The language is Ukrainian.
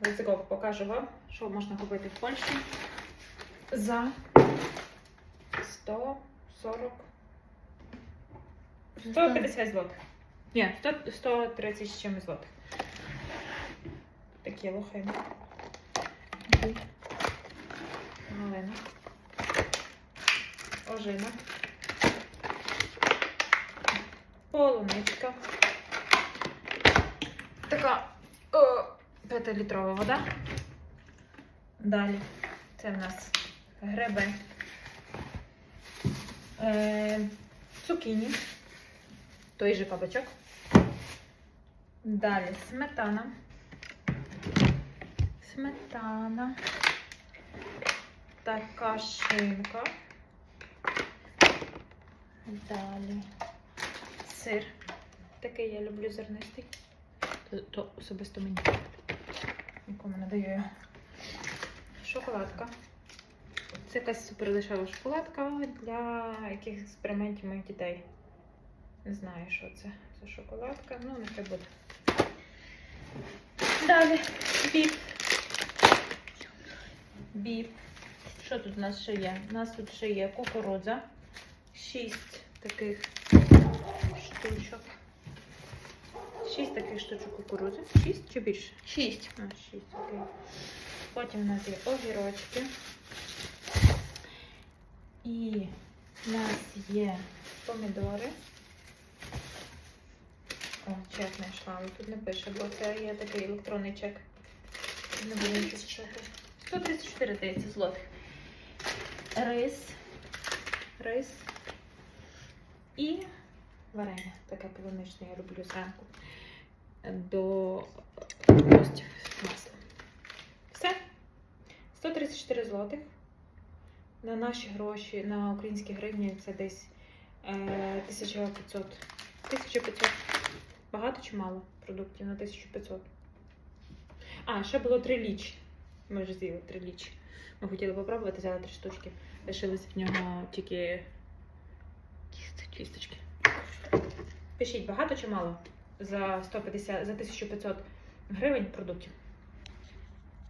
Let's покажу вам, що можна купити в Польщі за 140 150 злотих. Ні, 100, 130 з чимось злотих. Такі лохини. Галина. Ожина. Полуничка. Така о, 5-літрова вода. Далі це в нас гриби. Е, цукіні. Той же кабачок. Далі сметана. Сметана. Така шинка. Далі сир. Такий я люблю зернистий. То, то особисто мені. Нікому не даю його. Шоколадка. Це якась супердешева шоколадка для якихось експериментів моїх дітей. Не знаю, що це. Це шоколадка. Ну, нехай буде. Далі біп. Біп. Що тут у нас ще є? У нас тут ще є кукурудза. Шість таких 6 таких штучок кукурудзи. 6 чи більше? 6. А, 6, окей. Потім у нас є огірочки. І у нас є помідори. О, чек знайшла, але тут не пише, бо це є такий електронний чек. Не буду 134 здається, злотих. Рис. Рис. І варення. Таке полуничне я люблю зранку. До тостів з маслом. Все. 134 злотих. На наші гроші, на українські гривні це десь е, 1500. 1500. Багато чи мало продуктів на 1500? А, ще було три ліч. Ми вже з'їли три ліч. Ми хотіли попробувати, взяли три штучки. Лишились в нього тільки кісточки. Пишіть, багато чи мало за 150, за 1500 гривень продуктів.